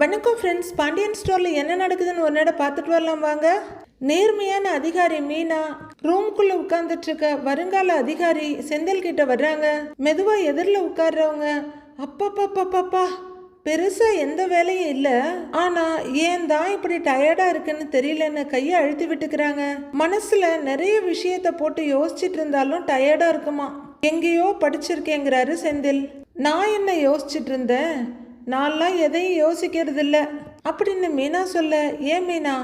வணக்கம் ஃப்ரெண்ட்ஸ் பாண்டியன் ஸ்டோரில் என்ன நடக்குதுன்னு ஒரு நேரம் பார்த்துட்டு வரலாம் வாங்க. நேர்மையான அதிகாரி மீனா ரூம்குள்ள உட்கார்ந்துட்டு இருக்க வருங்கால அதிகாரி செந்தில் கிட்ட வர்றாங்க. மெதுவா எதிரில் உட்கார்றவங்க அப்பப்பப்பப்பப்பா பெருசா எந்த வேலையும் இல்ல. ஆனா ஏன் தான் இப்படி டயர்டா இருக்குன்னு தெரியலன்னு கையை அழுத்தி விட்டுக்கிறாங்க. மனசுல நிறைய விஷயத்த போட்டு யோசிச்சிட்டு இருந்தாலும் டயர்டா இருக்குமா? எங்கேயோ படிச்சிருக்கேங்கிறாரு செந்தில். நான் என்ன யோசிச்சிட்டு இருந்தேன்? நான்லாம் எதையும் யோசிக்கிறது இல்லை அப்படின்னு மீனா சொல்ல ஏன் மீனா?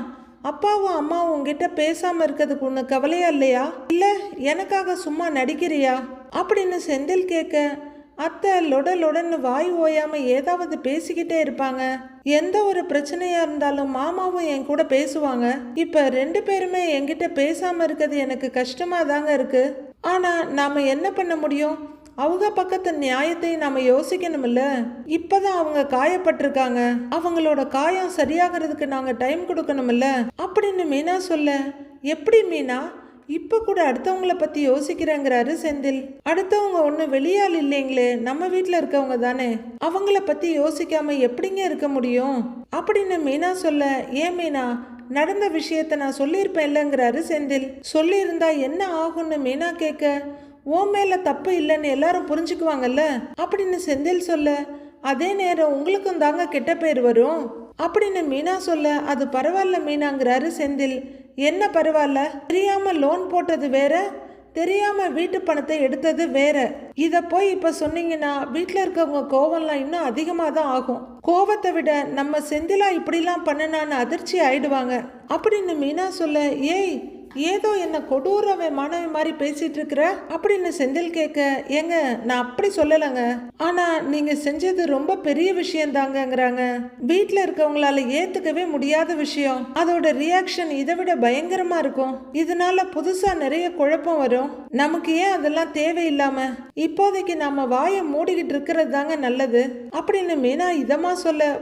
அப்பாவும் அம்மாவும் உங்ககிட்ட பேசாம இருக்கிறதுக்கு ஒன்று கவலையா இல்லையா? இல்லை எனக்காக சும்மா நடிக்கிறியா? அப்படின்னு செந்தில் கேட்க அத்தை லொடலுடன்னு வாய் ஓயாம ஏதாவது பேசிக்கிட்டே இருப்பாங்க. எந்த ஒரு பிரச்சனையா இருந்தாலும் மாமாவும் என் கூட பேசுவாங்க. இப்ப ரெண்டு பேருமே என்கிட்ட பேசாம இருக்கிறது எனக்கு கஷ்டமா தாங்க இருக்கு. ஆனால் நாம் என்ன பண்ண முடியும்? அவங்க பக்கத்து நியாயத்தை நாம யோசிக்கணும்ல? இப்போதான் அவங்க காயப்பட்டிருக்காங்க. அவங்களோட காயம் சரியாகிறதுக்கு நாங்கள் டைம் கொடுக்கணும்ல? அப்படின்னு மீனா சொல்ல எப்படி மீனா? இப்போ கூட அடுத்தவங்கள பற்றி யோசிக்கிறேங்கிறாரு செந்தில். அடுத்தவங்க ஒன்றும் வெளியால் இல்லைங்களே நம்ம வீட்டில் இருக்கவங்க தானே. அவங்கள பற்றி யோசிக்காம எப்படிங்க இருக்க முடியும்? அப்படின்னு மீனா சொல்ல ஏன் மீனா நடந்த விஷயத்த நான் சொல்லியிருப்பேன் இல்லைங்கிறாரு செந்தில். சொல்லியிருந்தா என்ன ஆகும்னு மீனா கேட்க ஓ மேல தப்பு இல்லைன்னு எல்லாரும் புரிஞ்சுக்குவாங்கல்ல? அப்படின்னு செந்தில் சொல்ல அதே நேரம் உங்களுக்கும் தாங்க கெட்ட பேர் வரும். அப்படின்னு மீனா சொல்ல அது பரவாயில்ல மீனாங்கிறாரு செந்தில். என்ன பரவாயில்ல தெரியாம லோன் போட்டது வேற தெரியாம வீட்டு பணத்தை எடுத்தது வேற. இத போய் இப்ப சொன்னீங்கன்னா வீட்டில் இருக்கவங்க கோவம்லாம் இன்னும் அதிகமா தான் ஆகும். கோவத்தை விட நம்ம செந்திலா இப்படிலாம் பண்ணனான்னு அதிர்ச்சி ஆயிடுவாங்க. அப்படின்னு மீனா சொல்ல ஏய் ஏதோ என்ன கொடூரமே மாணவி மாதிரி பேசிட்டு இருக்கிற? அப்படின்னு செந்தில் கேட்க ஏங்க நான் அப்படி சொல்லலைங்க. ஆனா நீங்க செஞ்சது ரொம்ப பெரிய விஷயம் தாங்கங்கிறாங்க வீட்டில் இருக்கவங்களால ஏத்துக்கவே முடியாத விஷயம். அதோட ரியாக்ஷன் இதை விட பயங்கரமா இருக்கும். இதனால புதுசா நிறைய குழப்பம் வரும். நமக்கு ஏன் அதெல்லாம் தேவையில்லாம? இப்போதைக்கு நாம வாயை மூடிக்கிட்டு இருக்கிறது தாங்க நல்லது. அப்படின்னு மீனா இதமா சொல்ல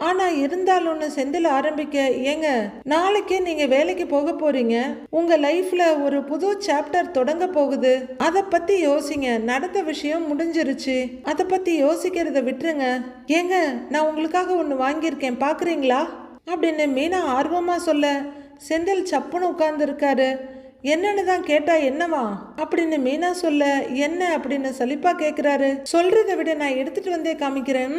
ஆனால் இருந்தால் ஒன்று செந்தில் ஆரம்பிக்க ஏங்க நாளைக்கே நீங்க வேலைக்கு போக போறீங்க. உங்க லைஃப்ல ஒரு புது சாப்டர் தொடங்க போகுது. அத பத்தி யோசிங்க. நடந்த விஷயம் முடிஞ்சிருச்சு. அத பத்தி யோசிக்கிறத விட்டுருங்க. ஏங்க நான் உங்களுக்காக ஒன்று வாங்கியிருக்கேன். பாக்குறீங்களா? அப்படின்னு மீனா ஆர்வமா சொல்ல செந்தில் சப்புன்னு உட்கார்ந்து இருக்காரு என்னன்னு தான் கேட்டா என்னவா? அப்படின்னு மீனா சொல்ல என்ன? அப்படின்னு சலிப்பா கேக்குறாரு. சொல்றதை விட நான் எடுத்துட்டு வந்தே காமிக்கிறேன்.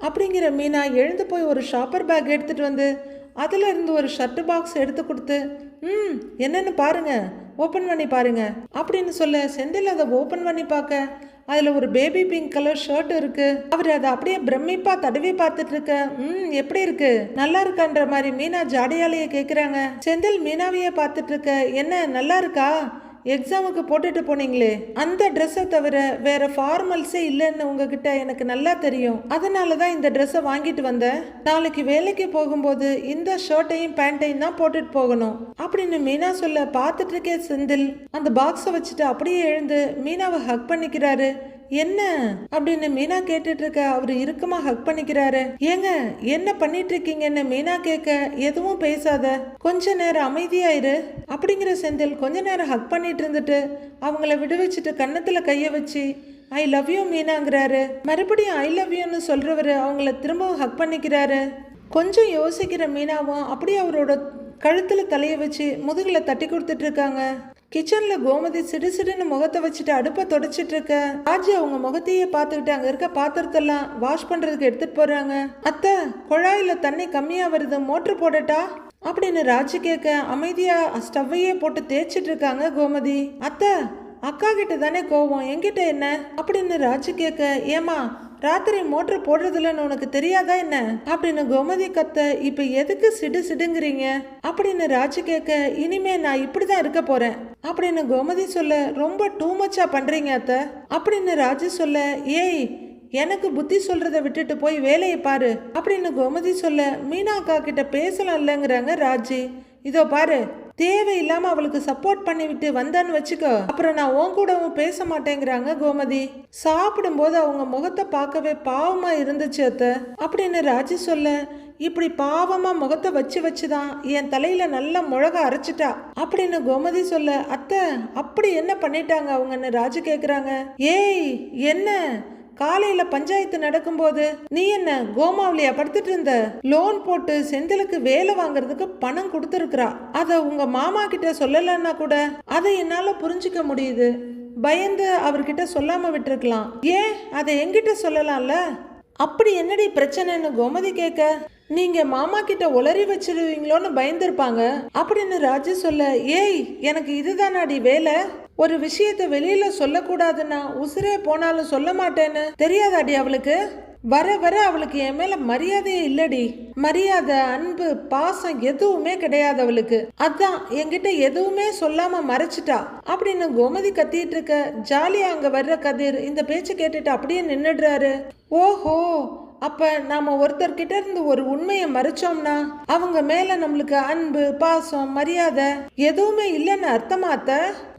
அப்படிங்கிற மீனா எழுந்து போய் ஒரு ஷாப்பர் பேக் எடுத்துகிட்டு வந்து அதில் இருந்து ஒரு ஷர்ட் பாக்ஸ் எடுத்து கொடுத்து ம் என்னென்னு பாருங்கள் ஓப்பன் பண்ணி பாருங்கள் அப்படின்னு சொல்ல. செந்தில் அதை ஓப்பன் பண்ணி பார்க்க அதில் ஒரு பேபி பிங்க் கலர் ஷர்ட் இருக்குது அவர் அதை அப்படியே பிரமிப்பாக தடவி பார்த்துட்டு இருக்க ம் எப்படி இருக்கு? நல்லா இருக்கான்ற மாதிரி மீனா ஜாடையாலேயே கேட்குறாங்க செந்தில் மீனாவையே பார்த்துட்டு இருக்க என்ன நல்லா இருக்கா? எக்ஸாமுக்கு போட்டுட்டு போனீங்களே அந்த ட்ரெஸ்ஸை தவிர வேற ஃபார்மல்ஸே இல்லைன்னு உங்ககிட்ட எனக்கு நல்லா தெரியும். அதனால தான் இந்த ட்ரெஸ்ஸை வாங்கிட்டு வந்தேன். நாளைக்கு வேலைக்கு போகும்போது இந்த ஷர்ட்டையும் பேண்ட்டையும் தான் போட்டுட்டு போகணும். அப்படின்னு மீனா சொல்ல பார்த்துட்டு இருக்கே செந்தில். அந்த பாக்ஸை வச்சுட்டு அப்படியே எழுந்து மீனாவை ஹக் பண்ணிக்கிறாரு. என்ன? அப்படின்னு மீனா கேட்டுட்டு இருக்க அவரு இறுக்கமா ஹக் பண்ணிக்கிறாரு. ஏங்க என்ன பண்ணிட்டு இருக்கீங்கன்னு மீனா கேட்க எதுவும் பேசாத. கொஞ்ச நேரம் அமைதியாயிரு. அப்படிங்கிற செந்தில் கொஞ்ச நேரம் ஹக் பண்ணிட்டு இருந்துட்டு அவங்கள விடுவிச்சிட்டு கன்னத்துல கைய வச்சு ஐ லவ் யூ மீனாங்கிறாரு. மறுபடியும் ஐ லவ் யூன்னு சொல்றவரு அவங்கள திரும்பவும் ஹக் பண்ணிக்கிறாரு. கொஞ்சம் யோசிக்கிற மீனாவும் அப்படியே அவரோட கழுத்துல தலைய வச்சு முதுகுல தட்டி கொடுத்துட்டு இருக்காங்க கிச்சனில் கோமதி சிடு சிடுன்னு முகத்தை வச்சுட்டு அடுப்பை தொடச்சிட்டு இருக்க. ராஜு அவங்க முகத்தையே பார்த்துக்கிட்டு அங்கே இருக்க பாத்திரத்தெல்லாம் வாஷ் பண்ணுறதுக்கு எடுத்துட்டு போறாங்க. அத்தை குழாயில் தண்ணி கம்மியாக வருது மோட்டர் போடட்டா? அப்படின்னு ராஜி கேட்க அமைதியா ஸ்டவ்வையே போட்டு தேய்ச்சிட்டு இருக்காங்க கோமதி. அத்தை அக்கா கிட்ட தானே கோவம் என்கிட்ட என்ன? அப்படின்னு ராஜி கேட்க ஏமா ராத்திரி மோட்டர் போடுறதுலன்னு உனக்கு தெரியாதா என்ன? அப்படின்னு கோமதி கத்த இப்ப எதுக்கு சிடு சிடுங்கிறீங்க? அப்படின்னு ராஜு கேட்க இனிமே நான் இப்படிதான் இருக்க போறேன். அப்படின்னு கோமதி சொல்ல ரொம்ப டூ மச்சா பண்றீங்க அத்த. அப்படின்னு ராஜு சொல்ல ஏய் எனக்கு புத்தி சொல்றதை விட்டுட்டு போய் வேலையை பாரு. அப்படின்னு கோமதி சொல்ல மீனா அக்கா கிட்ட பேசலாம் இல்லைங்கிறாங்க ராஜி. இதோ பாரு தேவையில்லாம அவளுக்கு சப்போர்ட் பண்ணிவிட்டு வந்தேன்னு வச்சுக்கோ. அப்புறம் நான் உன் கூடவும் பேச மாட்டேங்கிறாங்க கோமதி. சாப்பிடும்போது அவங்க முகத்தை பார்க்கவே பாவமா இருந்துச்சு அத்த. அப்படின்னு ராஜி சொல்ல இப்படி பாவமா முகத்தை வச்சு வச்சுதான் என் தலையில நல்ல முழக அரைச்சிட்டா அப்படின்னு கோமதி சொல்ல அத்தை அப்படி என்ன பண்ணிட்டாங்க அவங்கன்னு ராஜு கேக்குறாங்க. ஏய் என்ன? காலையில பஞ்சாயத்து நடக்கும்போது நீ என்ன கோமாவிலியா படுத்துட்டு இருந்த? லோன் போட்டு செந்திலுக்கு வேலை வாங்குறதுக்கு பணம் கொடுத்துருக்குறா. அத உங்க மாமா கிட்ட சொல்லலன்னா கூட அதை என்னால புரிஞ்சுக்க முடியுது. பயந்து அவர்கிட்ட சொல்லாம விட்டுருக்கலாம். ஏன்? அதை எங்கிட்ட சொல்லலாம்ல? அப்படி என்னடி பிரச்சனைன்னு கோமதி கேட்க நீங்க மாமா கிட்ட உளறி வச்சிருவீங்களோன்னு பயந்துருப்பாங்க. அப்படின்னு ராஜு சொல்ல ஏய் எனக்கு இதுதானாடி வேலை. ஒரு விஷயத்தை வெளியில சொல்லக்கூடாதுன்னா உசுரே போனாலும் சொல்ல மாட்டேன்னு தெரியாதாடி அவளுக்கு? வர வர அவளுக்கு என் மேல மரியாதையே இல்லடி. மரியாதை அன்பு பாசம் எதுவுமே கிடையாது அவளுக்கு. அதான் என்கிட்ட எதுவுமே சொல்லாம மறைச்சிட்டா. அப்படின்னு கோமதி கத்திட்டு இருக்க ஜாலியா அங்க வர்ற கதிர் இந்த பேச்சை கேட்டுட்டு அப்படியே நின்னுடுறாரு. ஓஹோ அப்போ நாம் ஒருத்தர்கிட்ட இருந்து ஒரு உண்மையை மறைச்சோம்னா அவங்க மேலே நம்மளுக்கு அன்பு பாசம் மரியாதை எதுவுமே இல்லைன்னு அர்த்தமாத்த?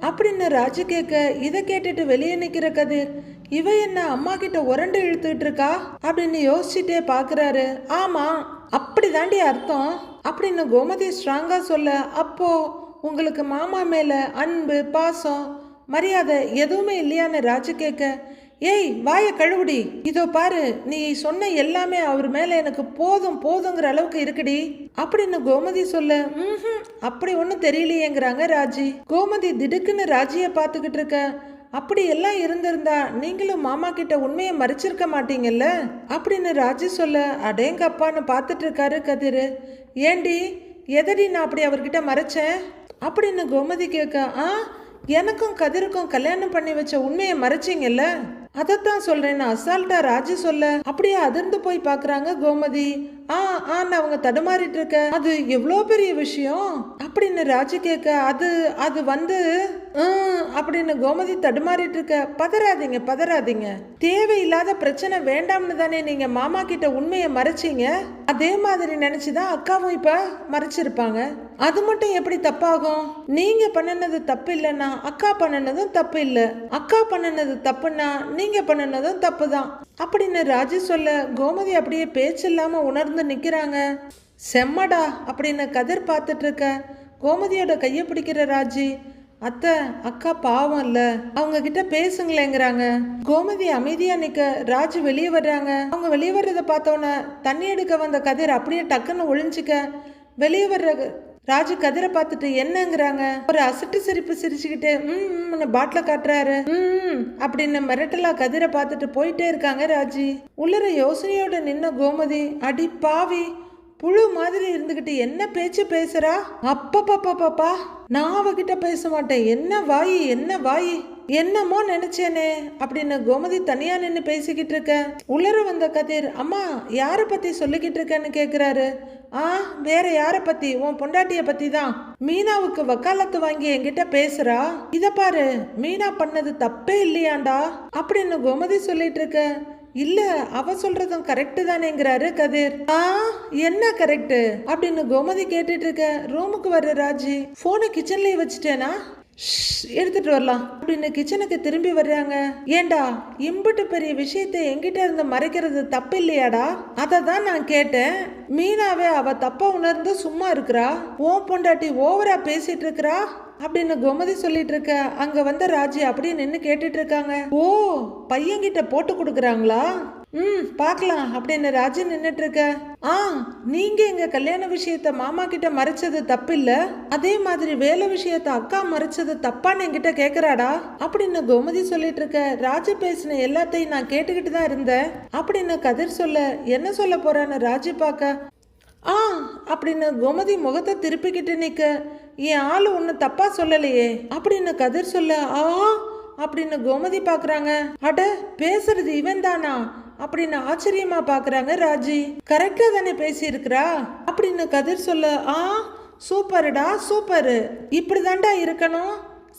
அப்படின்னு ராஜு கேட்க இதை கேட்டுட்டு வெளியே நிற்கிற கதிர் இவ என்ன அம்மா கிட்ட உரண்டு இழுத்துக்கிட்டு இருக்கா? அப்படின்னு யோசிச்சுட்டே பாக்குறாரு. ஆமா அப்படி தாண்டி அர்த்தம் அப்படின்னு கோமதி ஸ்ட்ராங்கா சொல்ல அப்போ உங்களுக்கு மாமா மேல அன்பு பாசம் மரியாதை எதுவுமே இல்லையான்னு ராஜு கேட்க ஏய் வாயை கழுவுடி. இதோ பாரு நீ சொன்ன எல்லாமே அவர் மேலே எனக்கு போதும் போதுங்கிற அளவுக்கு இருக்குடி. அப்படின்னு கோமதி சொல்ல ம்ஹும் அப்படி ஒன்றும் தெரியலையேங்கிறாங்க ராஜி. கோமதி திடுக்குன்னு ராஜியை பார்த்துக்கிட்டு இருக்க. அப்படி எல்லாம் இருந்திருந்தா நீங்களும் மாமா கிட்ட உண்மையை மறைச்சிருக்க மாட்டீங்கல்ல? அப்படின்னு ராஜி சொல்ல அடேங்கப்பான்னு பார்த்துட்டு இருக்காரு கதிர். ஏண்டி எதடி நான் அப்படி அவர்கிட்ட மறைச்சேன்? அப்படின்னு கோமதி கேட்க ஆ எனக்கும் கதிருக்கும் கல்யாணம் பண்ணி வச்ச உண்மையை மறைச்சிங்கல்ல? அதைத்தான் சொல்றேன்னு அசால்ட்டா ராஜு சொல்ல அப்படியே அதிர்ந்து போய் பாக்குறாங்க கோமதி. ஆ ஆன்னு அவங்க தடுமாறிட்டு இருக்க. அது எவ்வளோ பெரிய விஷயம்? அப்படின்னு ராஜு கேட்க அது அது வந்து "ம்," அப்படின்னு கோமதி தடுமாறிட்டு இருக்க. பதறாதீங்க பதறாதீங்க. தேவையில்லாத பிரச்சனை வேண்டாம்னு தானே நீங்க மாமா கிட்ட உண்மையை மறைச்சீங்க? அதே மாதிரி நினைச்சுதான் அக்காவும் இப்ப மறைச்சிருப்பாங்க. அது மட்டும் எப்படி தப்பாகும்? நீங்க பண்ணுனது தப்பு இல்லைன்னா அக்கா பண்ணுனதும் தப்பு இல்லை. அக்கா பண்ணுனது தப்புன்னா நீங்க பண்ணுனதும் தப்பு தான். அப்படின்னு ராஜு சொல்ல கோமதி அப்படியே பேச்சு இல்லாம உணர்ந்து நிற்கிறாங்க செம்மடா அப்படின்னு கதிர் பார்த்துட்டு இருக்க கோமதியோட கையை பிடிக்கிற ராஜி அத்தை அக்கா பாவம் இல்ல. அவங்க கிட்ட பேசுங்களேங்கிறாங்க. கோமதி அமைதியா நிக்க ராஜு வெளியே வர்றாங்க. அவங்க வெளியே வர்றத பார்த்தோன்னே தண்ணி எடுக்க வந்த கதிர் அப்படியே டக்குன்னு ஒழிஞ்சிக்க வெளியே வர்ற ராஜு கதிரை பார்த்துட்டு என்னங்கிறாங்க? ஒரு அசட்டு சிரிப்பு சிரிச்சுக்கிட்டு ம் பாட்டில காட்டுறாரு. ம் அப்படின்னு மிரட்டலா கதிரை பார்த்துட்டு போயிட்டே இருக்காங்க ராஜி. உள்ளர யோசனையோட நின்ன கோமதி அடி பாவி புழு மாதிரி இருந்துக்கிட்டு என்ன பேச்சு பேசுறா? அப்பப்பப்பப்பா நான் அவகிட்ட பேச மாட்டேன். என்ன வாயி என்ன வாயி? என்னமோ நினைச்சேனே அப்படின்னு கோமதி தனியா நின்று பேசிக்கிட்டு இருக்க. உளர வந்த கதிர் அம்மா யார பத்தி சொல்லிக்கிட்டு இருக்கேன்னு கேக்குறாரு? ஆ வேற யார பத்தி? உன் பொண்டாட்டிய பத்தி தான் மீனாவுக்கு வக்காலத்து வாங்கி என்கிட்ட பேசுறா? இத பாரு மீனா பண்ணது தப்பே இல்லையாண்டா? அப்படின்னு கோமதி சொல்லிட்டு இருக்க. இல்ல அவ சொல்றதும் கரெக்டு தானேங்கிறாரு கதிர். ஆ என்ன கரெக்டு அப்படின்னு கோமதி கேட்டுட்டு இருக்க. ரூமுக்கு வர்ற ராஜி போனை கிச்சன்லயே வச்சுட்டேனா? எடுத்துட்டு வரலாம். அப்படின்னு கிச்சனுக்கு திரும்பி வர்றாங்க. ஏண்டா இம்புட்டு பெரிய விஷயத்தை என்கிட்ட இருந்து மறைக்கிறது தப்பு இல்லையாடா அதை தான் நான் கேட்டேன். மீனாவே அவ தப்ப உணர்ந்து சும்மா இருக்கிறா? ஓன் பொண்டாட்டி ஓவரா பேசிட்டு இருக்கிறா? அப்படின்னு கோமதி சொல்லிட்டு இருக்க. அங்க வந்த ராஜி அப்படியே நின்று கேட்டுட்டு இருக்காங்க. ஓ பையன்கிட்ட போட்டு கொடுக்குறாங்களா? ம் பார்க்கலாம். அப்படின்னு ராஜி நின்னுட்டு இருக்க ஆ நீங்க எங்க கல்யாண விஷயத்த மாமா கிட்ட மறைச்சது தப்பில்ல? அதே மாதிரி வேலை விஷயத்த அக்கா மறைச்சது தப்பான்னு என்கிட்ட கேக்குறாடா? அப்படின்னு கோமதி சொல்லிட்டு இருக்க ராஜி பேசின எல்லாத்தையும் நான் கேட்டுக்கிட்டு தான் இருந்தேன். அப்படின்னு கதிர் சொல்ல? என்ன சொல்ல போறான்னு ராஜி பார்க்க? ஆ அப்படின்னு கோமதி முகத்தை திருப்பிக்கிட்டு நிக்க? என் ஆள் ஒன்று தப்பா சொல்லலையே. அப்படின்னு கதிர் சொல்ல? ஆ அப்படின்னு கோமதி பார்க்குறாங்க? அட பேசுறது இவன் தானா அப்படின்னு ஆச்சரியமா பாக்குறாங்க ராஜி. கரெக்டா தானே பேசியிருக்கிறா? அப்படின்னு கதிர் சொல்ல ஆ சூப்பருடா சூப்பரு. இப்படிதான்டா இருக்கணும்.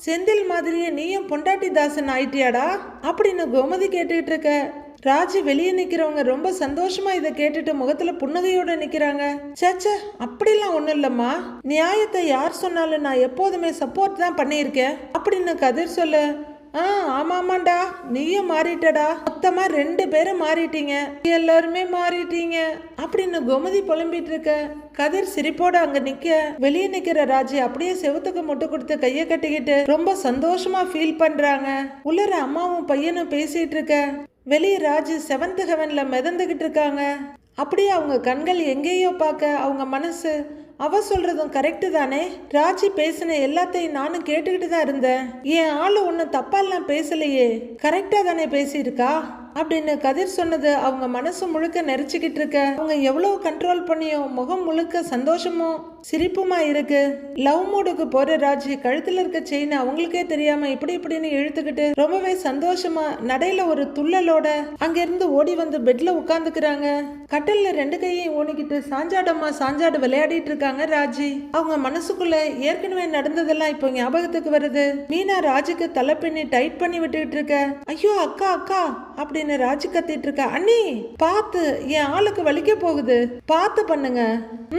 செந்தில் மாதிரியே நீயும் பொண்டாட்டி தாசன் ஆயிட்டியாடா? அப்படின்னு கோமதி கேட்டுக்கிட்டு இருக்க. ராஜி வெளியே நிக்கிறவங்க ரொம்ப சந்தோஷமா இதை கேட்டுட்டு முகத்துல புன்னகையோட நிக்கிறாங்க. சேச்சே அப்படிலாம் ஒண்ணும் இல்லம்மா. நியாயத்தை யார் சொன்னாலும் நான் எப்போதுமே சப்போர்ட் தான் பண்ணியிருக்கேன். அப்படின்னு கதிர் சொல்ல ஆ ஆமாமாண்டா. நீயும் மாறிட்டடா. மொத்தமா ரெண்டு பேரும் மாறிட்டீங்க. எல்லாருமே மாறிட்டீங்க. அப்படின்னு கோமதி புலம்பிட்டு இருக்க. கதிர் சிரிப்போட அங்க நிக்க. வெளியே நிக்கிற ராஜி அப்படியே செவுத்துக்கு முட்டு கொடுத்து கைய கட்டிக்கிட்டு ரொம்ப சந்தோஷமா ஃபீல் பண்றாங்க. உள்ளர அம்மாவும் பையனும் பேசிட்டு இருக்க. வெளியே ராஜு செவன்த் ஹெவன்ல மிதந்துகிட்டு இருக்காங்க. அப்படியே அவங்க கண்கள் எங்கேயோ பார்க்க அவங்க மனசு அவ சொல்றதும் கரெக்டு தானே? ராஜி பேசின எல்லாத்தையும் நானும் கேட்டுக்கிட்டு தான் இருந்தேன். என் ஆளு ஒன்றும் தப்பாலாம் பேசலையே. கரெக்டா தானே பேசியிருக்கா? அப்படின்னு கதிர் சொன்னது அவங்க மனசு முழுக்க நெரிச்சுக்கிட்டு இருக்க. அவங்க எவ்வளவு கண்ட்ரோல் பண்ணியும் முகம் முழுக்க சந்தோஷமும் சிரிப்புமா இருக்கு. லவ் மூடுக்கு போற ராஜி கழுத்துல இருக்க செயின் அவங்களுக்கே தெரியாம இப்படி இப்படின்னு இழுத்துக்கிட்டு ரொம்பவே சந்தோஷமா நடையில ஒரு துள்ளலோட அங்கிருந்து ஓடி வந்து பெட்ல உட்காந்துக்கிறாங்க கட்டல்ல ரெண்டு கையையும் ஊனிக்கிட்டு சாஞ்சாடம்மா சாஞ்சாடு விளையாடிட்டு இருக்காங்க ராஜி. அவங்க மனசுக்குள்ள ஏற்கனவே நடந்ததெல்லாம் இப்போ ஞாபகத்துக்கு வருது. மீனா ராஜுக்கு தலை பின்னி டைட் பண்ணி விட்டுக்கிட்டு இருக்க. ஐயோ அக்கா அக்கா. அப்படின்னு ராஜி கத்திட்டு இருக்க அண்ணி பார்த்து என் ஆளுக்கு வலிக்க போகுது. பார்த்து பண்ணுங்க.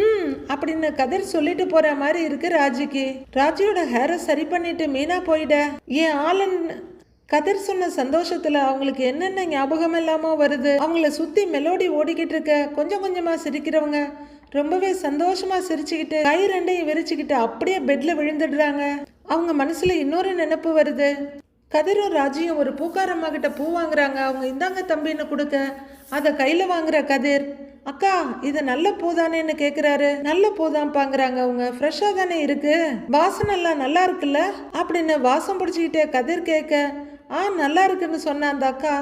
ம் அப்படின்னு கதிர் சொல்லிட்டு போற மாதிரி இருக்கு ராஜிக்கு. ராஜியோட ஹேரை சரி பண்ணிட்டு மீனா போயிட என் ஆளன் கதிர் சொன்ன சந்தோஷத்துல அவங்களுக்கு என்னென்ன ஞாபகம் இல்லாமல் வருது. அவங்கள சுத்தி மெலோடி ஓடிக்கிட்டு இருக்க கொஞ்சம் கொஞ்சமா சிரிக்கிறவங்க ரொம்பவே சந்தோஷமா சிரிச்சுக்கிட்டு கை ரெண்டையும் விரிச்சுக்கிட்டு அப்படியே பெட்ல விழுந்துடுறாங்க. அவங்க மனசுல இன்னொரு நினைப்பு வருது. கதிரும் ராஜியும் ஒரு பூக்காரம்மா கிட்ட பூ வாங்குறாங்க. அவங்க இந்தாங்க தம்பின்னு கொடுக்க? அதை கையில் வாங்குற கதிர். அக்கா இது நல்ல பூ தானேன்னு கேட்குறாரு நல்ல பூ தான் பாங்குறாங்க அவங்க. ஃப்ரெஷ்ஷாக தானே இருக்கு. வாசனெல்லாம் நல்லா இருக்குல்ல? அப்படின்னு வாசம் பிடிச்சிக்கிட்டே கதிர் கேட்க ஆ நல்லா இருக்குன்னு சொன்ன அந்த அக்கா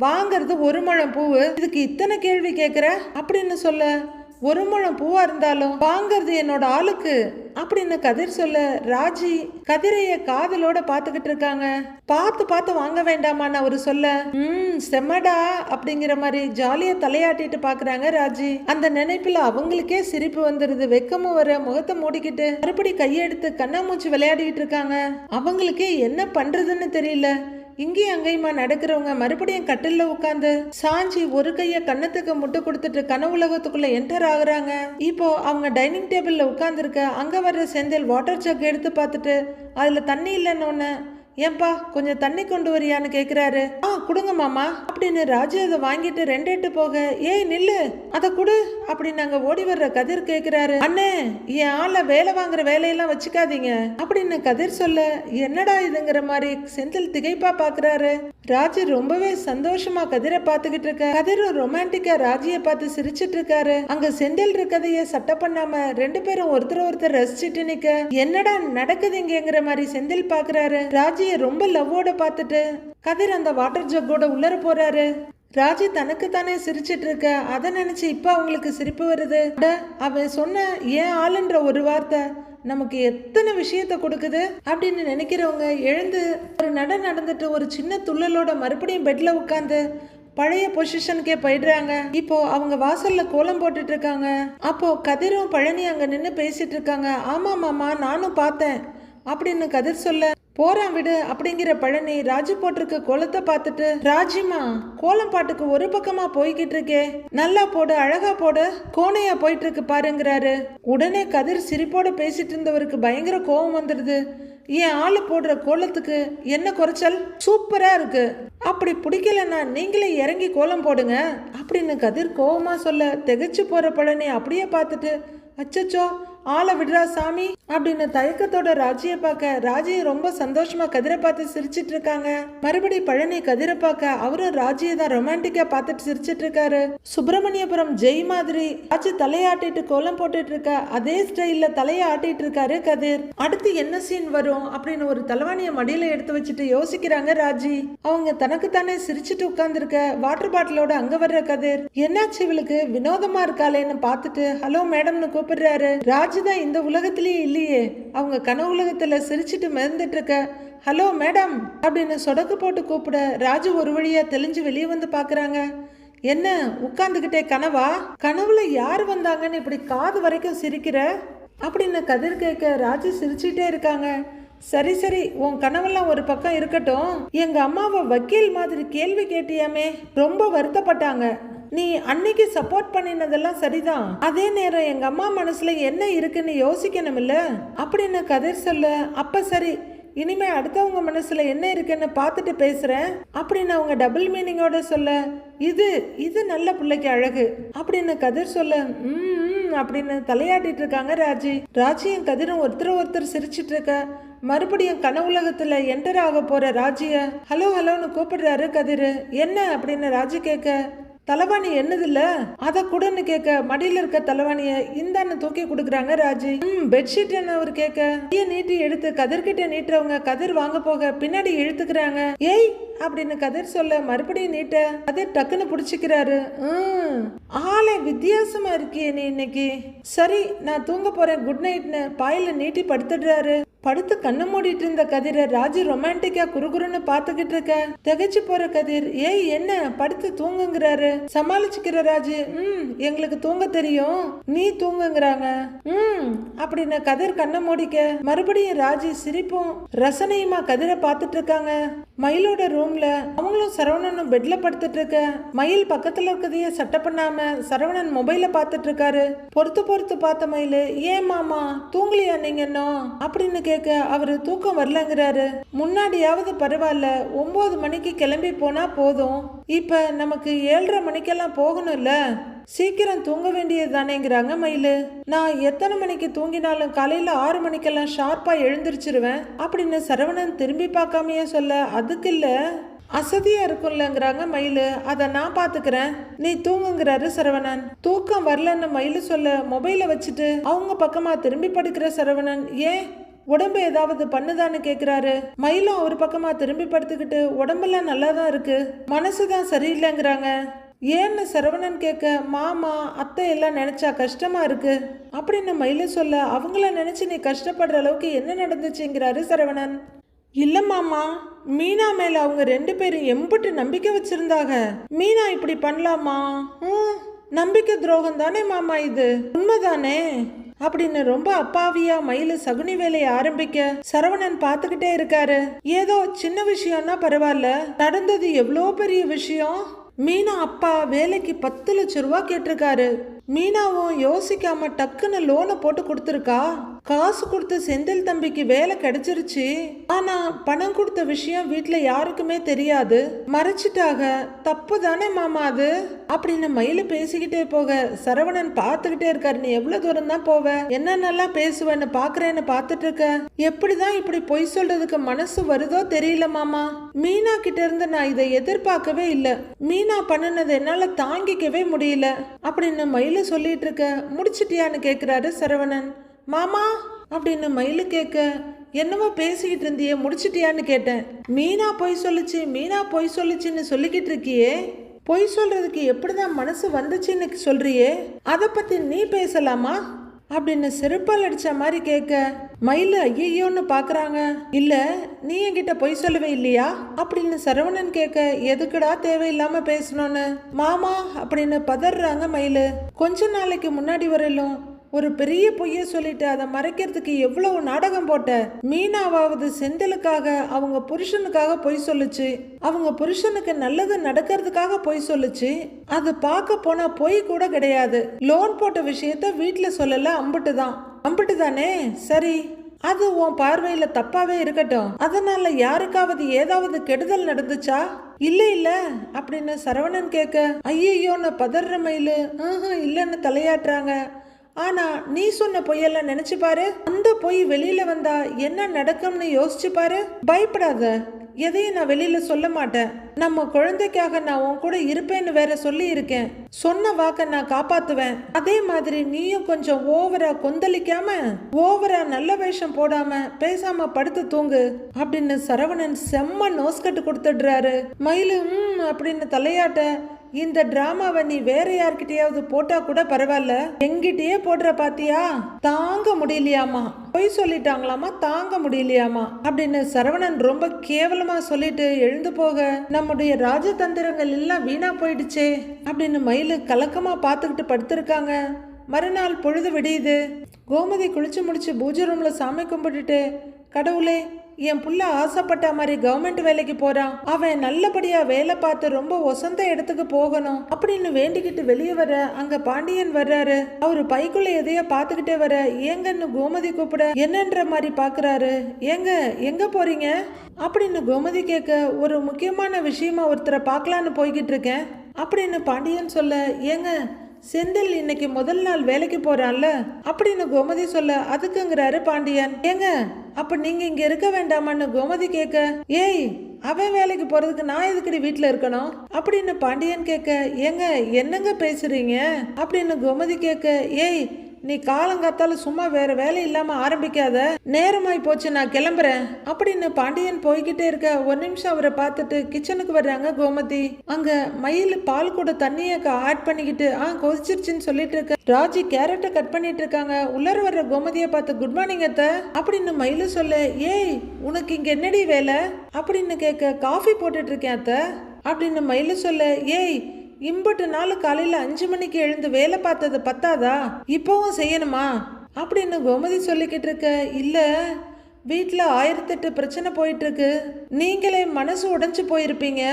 வாங்குறது ஒரு முழம் பூவு. இதுக்கு இத்தனை கேள்வி கேட்குற அப்படின்னு சொல்ல ஒரு முழம் பூவா இருந்தாலும் வாங்குறது என்னோட ஆளுக்கு. அப்படின்னு கதிர் சொல்ல ராஜி கதிரைய காதலோட பாத்துக்கிட்டு இருக்காங்க. பார்த்து பார்த்து வாங்க வேண்டாமான்னு அவரு சொல்ல ம் செம்மடா அப்படிங்கிற மாதிரி ஜாலியா தலையாட்டிட்டு பாக்குறாங்க ராஜி. அந்த நினைப்புல அவங்களுக்கே சிரிப்பு வந்துருது. வெக்கமும் வர முகத்தை மூடிக்கிட்டு மறுபடி கையெடுத்து கண்ணாமூச்சி விளையாடிக்கிட்டு இருக்காங்க. அவங்களுக்கே என்ன பண்றதுன்னு தெரியல. இங்கேயும் அங்கேயுமா நடக்கிறவங்க மறுபடியும் கட்டில்ல உட்காந்து சாஞ்சி ஒரு கைய கன்னத்துக்கு முட்டு கொடுத்துட்டு கனவுலகத்துக்குள்ள என்டர் ஆகுறாங்க. இப்போ அவங்க டைனிங் டேபிள்ல உட்காந்துருக்க அங்க வர்ற செந்தில் வாட்டர் ஜக் எடுத்து பார்த்துட்டு அதுல தண்ணி இல்லைன்னு ஏன்பா கொஞ்சம் தண்ணி கொண்டு வரியான்னு கேட்குறாரு ஆ கொடுங்க மாமா. அப்படின்னு ராஜு அதை வாங்கிட்டு ரெண்டு எட்டு போக ஏய் நில்லு. அதை கொடு அப்படின்னு அங்க ஓடி வர்ற கதிர் கேட்குறாரு அண்ணே என் ஆளை வேலை வாங்குற வேலையெல்லாம் வச்சுக்காதீங்க. அப்படின்னு கதிர் சொல்ல என்னடா இதுங்கிற மாதிரி செந்தில் திகைப்பா பாக்குறாரு. ராஜு ரொம்பவே சந்தோஷமா கதிரை பார்த்துக்கிட்டு இருக்க. கதிரும் ரொமான்டிக்கா ராஜிய பார்த்து சிரிச்சிட்டு இருக்காரு. அங்க செந்தில் இருக்கதையே சட்டை பண்ணாம ரெண்டு பேரும் ஒருத்தர் ஒருத்தர் ரசிச்சிட்டு நிக்க. என்னடா நடக்குது இங்கங்கிற மாதிரி செந்தில் பாக்குறாரு. ராஜியை ரொம்ப லவ்வோட பார்த்துட்டு கதிர் அந்த வாட்டர் ஜக்கோட உள்ளர போறாரு. ராஜி தனக்கு தானே சிரிச்சிட்டு இருக்க அதை நினைச்சு இப்ப அவங்களுக்கு சிரிப்பு வருது. அவன் சொன்ன ஏன் ஆளுன்ற ஒரு வார்த்தை நமக்கு எத்தனை விஷயத்த கொடுக்குது அப்படின்னு நினைக்கிறவங்க எழுந்து ஒரு நட நடந்துட்டு ஒரு சின்ன துள்ளலோட மறுபடியும் பெட்ல உட்காந்து பழைய பொசிஷனுக்கே போயிடுறாங்க. இப்போ அவங்க வாசல்ல கோலம் போட்டுட்டு இருக்காங்க. அப்போ கதிரும் பழனி அங்க நின்று பேசிட்டு இருக்காங்க. ஆமா மாமா நானும் பார்த்தேன் அப்படின்னு கதிர் சொல்ல போறான் விடு அப்படிங்கிற பழனி ராஜு போட்டிருக்க கோலத்தை பார்த்துட்டு ராஜிமா கோலம் பாட்டுக்கு ஒரு பக்கமா போய்கிட்டு இருக்கே. நல்லா போடு அழகா போடு கோணையா போயிட்டு இருக்கு பாருங்கிறாரு. உடனே கதிர் சிரிப்போட பேசிட்டு இருந்தவருக்கு பயங்கர கோபம் வந்துடுது. என் ஆளு போடுற கோலத்துக்கு என்ன குறைச்சல்? சூப்பரா இருக்கு. அப்படி பிடிக்கலன்னா நீங்களே இறங்கி கோலம் போடுங்க அப்படின்னு கதிர் கோவமா சொல்ல திகைச்சு போற பழனி அப்படியே பார்த்துட்டு அச்சச்சோ ஆளை விடுறா சாமி அப்படின்னு தயக்கத்தோட ராஜியை பார்க்க ராஜியை ரொம்ப சந்தோஷமா கதிரை பார்த்து சிரிச்சிட்டு இருக்காங்க. மறுபடி பழனி கதிரை பார்க்க அவரும் ராஜியை தான் ரொமான்டிக்கா பார்த்துட்டு சிரிச்சிட்டு இருக்காரு. சுப்பிரமணியபுரம் ஜெய் மாதிரி ராஜி தலையாட்டிட்டு கோலம் போட்டுட்டு இருக்க. அதே ஸ்டைல்ல தலையை ஆட்டிட்டு இருக்காரு கதிர். அடுத்து என்ன சீன் வரும் அப்படின்னு ஒரு தலைவாணிய மடியில எடுத்து வச்சுட்டு யோசிக்கிறாங்க ராஜி அவங்க தனக்கு தானே சிரிச்சிட்டு உட்கார்ந்துருக்க வாட்டர் பாட்டிலோட அங்க வர்ற கதிர். என்னாச்சு இவளுக்கு? வினோதமா இருக்காளேன்னு பார்த்துட்டு ஹலோ மேடம்னு கூப்பிடுறாரு. ராஜ் தான் இந்த உலகத்திலேயே இல்லையே. அவங்க கனவு உலகத்தில் சிரிச்சிட்டு மிதந்துட்டுருக்க. ஹலோ மேடம் அப்படின்னு சொடக்கு போட்டு கூப்பிட ராஜு ஒரு வழியாக தெளிஞ்சு வெளியே வந்து பார்க்குறாங்க என்ன உட்காந்துக்கிட்டே கனவா? கனவுல யார் வந்தாங்கன்னு இப்படி காது வரைக்கும் சிரிக்கிற? அப்படின்னு கதிர் கேட்க ராஜு சிரிச்சிட்டே இருக்காங்க. சரி சரி உன் கனவெல்லாம் ஒரு பக்கம் இருக்கட்டும். எங்க அம்மாவை வக்கீல் மாதிரி கேள்வி கேட்டியாமே. ரொம்ப வருத்தப்பட்டாங்க. நீ அன்னைக்கு சப்போர்ட் பண்ணினதெல்லாம் சரிதான். அதே நேரம் எங்க அம்மா மனசுல என்ன இருக்குன்னு இல்லை அப்படின்னு கதிர் சொல்ல? அப்ப சரி இனிமே அடுத்தவங்க மனசுல என்ன இருக்குன்னு பார்த்துட்டு பேசுறேன். அப்படின்னு அவங்க டபுள் மீனிங்கோட சொல்ல இது இது நல்ல பிள்ளைக்கு அழகு. அப்படின்னு கதிர் சொல்ல "ம், ம் அப்படின்னு தலையாட்டிட்டு இருக்காங்க ராஜி. ராஜியும் கதிரும் ஒருத்தர் ஒருத்தர் சிரிச்சிட்டு இருக்க. மறுபடியும் கனவுலகத்துல என்டர் ஆக போற ராஜிய ஹலோ ஹலோன்னு கூப்பிடுறாரு கதிர். என்ன? அப்படின்னு ராஜி கேட்க தலைவாணி என்னதில்ல? அத கூடன்னு கேட்க மடியில இருக்க தலைவாணிய இந்தான்னு தூக்கி கொடுக்குறாங்க ராஜி. ம் பெட்ஷீட் என்ன அவர் கேட்க? கைய நீட்டி எடுத்து கதிர்கிட்ட நீட்டுறவங்க கதிர் வாங்க போக பின்னாடி இழுத்துக்கிறாங்க. ஏய் அப்படின்னு கதிர் சொல்ல மறுபடியும் நீட்ட கதிர் டக்குன்னு புடிச்சுக்கிறாரு. ம் ஆளே வித்தியாசமா இருக்கியே நீ இன்னைக்கு. சரி நான் தூங்க போறேன். குட் நைட்னு பாயில நீட்டி படுத்துடுறாரு. படுத்து கண்ணு மூடிட்டு இருந்த கதிரை ராஜு ரொமான்டிக்கா குறுகுறுன்னு பாத்துக்கிட்டு இருக்க. திகைச்சு போற கதிர் ஏய் என்ன? படுத்து தூங்குங்கிறாரு. சமாளிச்சுக்கிற ராஜு ம் எங்களுக்கு தூங்க தெரியும். நீ தூங்குங்கிறாங்க. ம் அப்படின்னு கதிர் கண்ணை மூடிக்க மறுபடியும் ராஜு சிரிப்பும் ரசனையுமா கதிரை பார்த்துட்டு இருக்காங்க. மயிலோட ரூம்ல அவங்களும் சரவணனும் பெட்ல படுத்துட்டு இருக்க மயில் பக்கத்துல இருக்கதையே சட்டை பண்ணாம சரவணன் மொபைல பாத்துட்டு இருக்காரு பொறுத்து பொறுத்து பார்த்த மயில் ஏன் மாமா தூங்கலையா நீங்க இன்னும்? அப்படின்னு கேட்க அவரு தூக்கம் வரலங்கிறாரு. முன்னாடியாவது பரவாயில்ல ஒன்பது மணிக்கு கிளம்பி போனா போதும். இப்போ நமக்கு ஏழரை மணிக்கெல்லாம் போகணும்ல? சீக்கிரம் தூங்க வேண்டியது தானேங்கிறாங்க மயிலு. நான் எத்தனை மணிக்கு தூங்கினாலும் காலையில் ஆறு மணிக்கெல்லாம் ஷார்ப்பாக எழுந்திருச்சிருவேன். அப்படின்னு சரவணன் திரும்பி பார்க்காமையே சொல்ல அதுக்கு இல்லை. அசதியா இருக்கும்லங்கிறாங்க மயில். அதை நான் பாத்துக்கிறேன். நீ தூங்குங்கிறாரு சரவணன். தூக்கம் வரலன்னு மயில் சொல்ல மொபைலை வச்சுட்டு அவங்க பக்கமா திரும்பி படுக்கிற சரவணன் ஏன் உடம்பு ஏதாவது பண்ணுதான்னு கேக்குறாரு. மயிலும் அவர் பக்கமா திரும்பி படுத்துக்கிட்டு உடம்பெல்லாம் நல்லா தான் இருக்கு. மனசு தான் சரியில்லைங்கிறாங்க. ஏன்னு சரவணன் கேட்க மாமா அத்தை எல்லாம் நினைச்சா கஷ்டமா இருக்கு. அப்படின்னு மயில சொல்ல அவங்கள நினைச்சு நீ கஷ்டப்படுற அளவுக்கு என்ன நடந்துச்சுங்கிறாரு சரவணன். இல்ல மாமா மீனா மேல அவங்க ரெண்டு பேரும் எம்புட்டு நம்பிக்கை வச்சிருந்தாங்க. மீனா இப்படி பண்ணலாமா? ம், நம்பிக்கை துரோகம் தானே மாமா இது. உண்மைதானே? அப்படின்னு ரொம்ப அப்பாவியா மயிலு சகுனி வேலையை ஆரம்பிக்க சரவணன் பார்த்துக்கிட்டே இருக்காரு. ஏதோ சின்ன விஷயம்னா பரவாயில்ல. நடந்தது எவ்வளோ பெரிய விஷயம்? மீனா அப்பா வேலைக்கு பத்து லட்ச ரூபா கேட்டிருக்காரு. மீனாவும் யோசிக்காம டக்குன்னு லோனை போட்டு கொடுத்துருக்கா? காசு கொடுத்து செந்தில் தம்பிக்கு வேலை கிடைச்சிருச்சு. ஆனா பணம் கொடுத்த விஷயம் வீட்ல யாருக்குமே தெரியாது. மறைச்சிட்டாக தப்பு தானே மாமா அது? அப்படின்னு மயில பேசிக்கிட்டே போக சரவணன் பார்த்துக்கிட்டே இருக்காரு. நீ எவ்வளவு தூரம் தான் போவ? என்ன நல்லா பேசுவேன்னு பாக்குறேன்னு பார்த்துட்டு இருக்க. எப்படிதான் இப்படி பொய் சொல்றதுக்கு மனசு வருதோ தெரியல மாமா. மீனா கிட்ட இருந்து நான் இதை எதிர்பார்க்கவே இல்ல. மீனா பண்ணினது என்னால தாங்கிக்கவே முடியல. அப்படின்னு மயில் சொல்லிட்டு இருக்க முடிச்சிட்டியான்னு கேட்குறாரு சரவணன். மாமா அப்படின்னு மயிலு கேட்க என்னவோ பேசிக்கிட்டு இருந்தியே முடிச்சிட்டியான்னு கேட்டேன். மீனா பொய் சொல்லுச்சு மீனா பொய் சொல்லுச்சுன்னு சொல்லிக்கிட்டு இருக்கியே பொய் சொல்றதுக்கு எப்படிதான் மனசு வந்துச்சுன்னு சொல்றியே. அதை பத்தி நீ பேசலாமா? அப்படின்னு செருப்பால் அடிச்ச மாதிரி கேட்க மயிலு ஐயோன்னு பார்க்குறாங்க இல்லை நீ என்கிட்ட பொய் சொல்லவே இல்லையா? அப்படின்னு சரவணன் கேட்க எதுக்குடா தேவையில்லாமல் பேசணும்னு மாமா அப்படின்னு பதறாங்க மயில். கொஞ்ச நாளைக்கு முன்னாடி வரையிலும் ஒரு பெரிய பொய்ய சொல்லிட்டு அதை மறைக்கிறதுக்கு எவ்வளவு நாடகம் போட்ட? மீனாவாவது செந்திலுக்காக அவங்க புருஷனுக்காக பொய் சொல்லுச்சு. அவங்க புருஷனுக்கு நல்லது நடக்கிறதுக்காக பொய் சொல்லுச்சு. அது பார்க்க போனா பொய் கூட கிடையாது. லோன் போட்ட விஷயத்த வீட்டில் சொல்லல அம்புட்டு தான். அம்புட்டு தானே? சரி. அது உன் பார்வையில தப்பாவே இருக்கட்டும். அதனால யாருக்காவது ஏதாவது கெடுதல் நடந்துச்சா? இல்ல இல்ல அப்படின்னு சரவணன் கேட்க ஐயோன்னு பதற மயிலு. இல்லைன்னு தலையாட்டுறாங்க. ஆனால் நீ சொன்ன பொய்யெல்லாம் நினைச்சு பாரு. அந்த பொய் வெளியில வந்தா என்ன நடக்கும்னு யோசிச்சு பாரு. பயப்படாத. எதையும் நான் வெளியில சொல்ல மாட்டேன். நம்ம குழந்தைக்காக நான் உன் கூட இருப்பேன்னு வேற சொல்லி இருக்கேன் சொன்ன வாக்க நான் காப்பாத்துவேன். அதே மாதிரி நீயும் கொஞ்சம் ஓவரா கொந்தளிக்காம ஓவரா நல்ல வேஷம் போடாம பேசாம படுத்து தூங்கு அப்படின்னு சரவணன் செம்ம நோஸ்கட்டு கொடுத்துடுறாரு. மயிலு ம் அப்படின்னு தலையாட்ட. இந்த டிராமாவை நீ வேற யார்கிட்டயாவது போட்டா கூட பரவாயில்ல. எங்கிட்டயே போடுற பாத்தியா? தாங்க முடியலையாமா பொய் சொல்லிட்டாங்களாமா தாங்க முடியலையாமா அப்படின்னு சரவணன் ரொம்ப கேவலமா சொல்லிட்டு எழுந்து போக நம்முடைய ராஜதந்திரங்கள் எல்லாம் வீணா போயிடுச்சே அப்படின்னு மயிலு கலக்கமா பார்த்துக்கிட்டு படுத்திருக்காங்க. மறுநாள் பொழுது விடியுது. கோமதி குளிச்சு முடிச்சு பூஜை ரூம்ல சாமி கும்பிட்டுட்டு கடவுளே என் புள்ள ஆசைப்பட்ட மாதிரி கவர்மெண்ட் வேலைக்கு போறான் அவன் நல்லபடியா வேலை பார்த்து ரொம்ப ஒசந்த இடத்துக்கு போகணும். அப்படின்னு வேண்டிக்கிட்டு வெளியே வர அங்க பாண்டியன் வர்றாரு. அவரு பைக்குள்ள எதையோ பார்த்துக்கிட்டே வர ஏங்கன்னு கோமதி கூப்பிட என்னன்ற மாதிரி பாக்குறாரு ஏங்க எங்க போறீங்க? அப்படின்னு கோமதி கேட்க ஒரு முக்கியமான விஷயமா ஒருத்தரை பார்க்கலான்னு போய்கிட்டு இருக்கேன். அப்படின்னு பாண்டியன் சொல்ல ஏங்க செந்தில் இன்னைக்கு முதல் நாள் வேலைக்கு போறான்ல? அப்படின்னு கோமதி சொல்ல அதுக்குங்கிறாரு பாண்டியன். ஏங்க அப்ப நீங்க இங்க இருக்க வேண்டாமான்னு கோமதி கேட்க ஏய் அவன் வேலைக்கு போறதுக்கு நான் எதுக்கடி வீட்டில் இருக்கணும்? அப்படின்னு பாண்டியன் கேட்க ஏங்க என்னங்க பேசுறீங்க? அப்படின்னு கோமதி கேட்க ஏய் நீ காலங்காத்தால சும்மா வேற வேலை இல்லாம ஆரம்பிக்காத. நேரமாய் போச்சு நான் கிளம்புறேன். அப்படின்னு பாண்டியன் போய்கிட்டே இருக்க ஒரு நிமிஷம் அவரை பார்த்துட்டு கிச்சனுக்கு வர்றாங்க கோமதி. அங்க மயில் பால் கூட தண்ணிய ஆட் பண்ணிக்கிட்டு ஆ கொதிச்சிருச்சுன்னு சொல்லிட்டு இருக்க. ராஜி கேரட்டை கட் பண்ணிட்டு இருக்காங்க. உள்ளர வர்ற கோமதியை பார்த்து குட் மார்னிங் அத்த. அப்படின்னு மயிலு சொல்ல ஏய் உனக்கு இங்க என்னடி வேலை? அப்படின்னு கேட்க காஃபி போட்டுட்டு இருக்கேன் அத்த. அப்படின்னு மயிலு சொல்ல ஏய் இம்பட்டு நாள் காலையில் அஞ்சு மணிக்கு எழுந்து வேலை பார்த்தது பத்தாதா? இப்போவும் செய்யணுமா? அப்படின்னு கோமதி சொல்லிக்கிட்டு இருக்க இல்லை வீட்டில் ஆயிரத்தெட்டு பிரச்சனை போயிட்டு இருக்கு நீங்களே மனசு உடைஞ்சு போயிருப்பீங்க.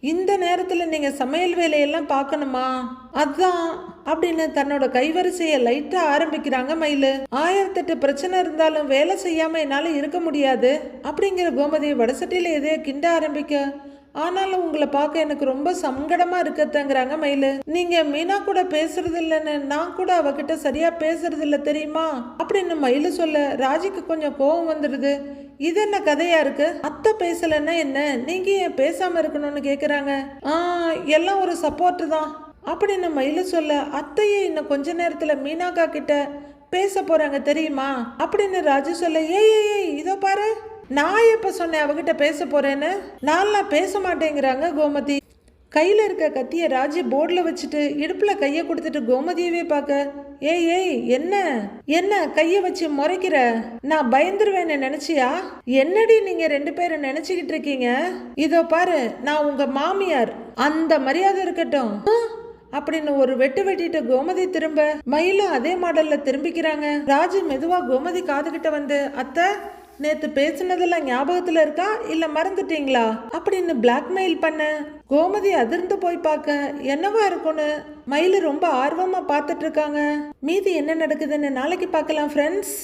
இந்த நேரத்தில் நீங்கள் சமையல் வேலையெல்லாம் பார்க்கணுமா? அதுதான் அப்படின்னு தன்னோட கைவரிசையை லைட்டாக ஆரம்பிக்கிறாங்க மயில். ஆயிரத்தெட்டு பிரச்சனை இருந்தாலும் வேலை செய்யாமல் என்னால் இருக்க முடியாது. அப்படிங்கிற கோமதி வடசட்டியில் எதையோ கிண்ட ஆரம்பிக்க ஆனாலும் உங்களை பார்க்க எனக்கு ரொம்ப சங்கடமா இருக்கத்தங்கிறாங்க மயிலு. நீங்க மீனா கூட பேசுறது இல்லைன்னு நான் கூட அவகிட்ட சரியா பேசுறது இல்லை தெரியுமா? அப்படின்னு மயிலு சொல்ல ராஜிக்கு கொஞ்சம் கோவம் வந்துடுது. இது என்ன கதையா இருக்கு? அத்தை பேசலன்னா என்ன? நீங்க ஏன் பேசாம இருக்கணும்னு கேக்குறாங்க. ஆ எல்லாம் ஒரு சப்போர்ட் தான். அப்படின்னு மயிலு சொல்ல அத்தையே இன்னும் கொஞ்ச நேரத்துல மீனாக்கா கிட்ட பேச போறாங்க தெரியுமா? அப்படின்னு ராஜு சொல்ல ஏய் ஏய், ஏய் இதோ பாரு. நான் எப்போ சொன்னேன் அவகிட்ட பேச போகிறேன்னு நான்லாம் பேச மாட்டேங்கிறாங்க கோமதி. கையில் இருக்க கத்தியை ராஜி போர்டில் வச்சுட்டு இடுப்பில் கையை கொடுத்துட்டு கோமதியவே பார்க்க ஏய் ஏய் என்ன? என்ன கையை வச்சு முறைக்கிற? நான் பயந்துருவேன்னு நினைச்சியா? என்னடி நீங்க ரெண்டு பேரும் நினைச்சுக்கிட்டு இருக்கீங்க? இதோ பாரு நான் உங்க மாமியார். அந்த மரியாதை இருக்கட்டும். அப்படின்னு ஒரு வெட்டு வெட்டிட்டு கோமதி திரும்ப மயிலும் அதே மாடல்ல திரும்பிக்கிறாங்க. ராஜு மெதுவா கோமதி காதுகிட்ட வந்து அத்தை நேத்து பேசுனதெல்லாம் ஞாபகத்துல இருக்கா? இல்ல மறந்துட்டீங்களா? அப்படின்னு பிளாக்மெயில் பண்ண கோமதி அதிர்ந்து போய் பார்க்க என்னவா இருக்கும்னு மயிலு ரொம்ப ஆர்வமா பார்த்துட்டு இருக்காங்க. மீதி என்ன நடக்குதுன்னு நாளைக்கு பார்க்கலாம் ஃப்ரெண்ட்ஸ்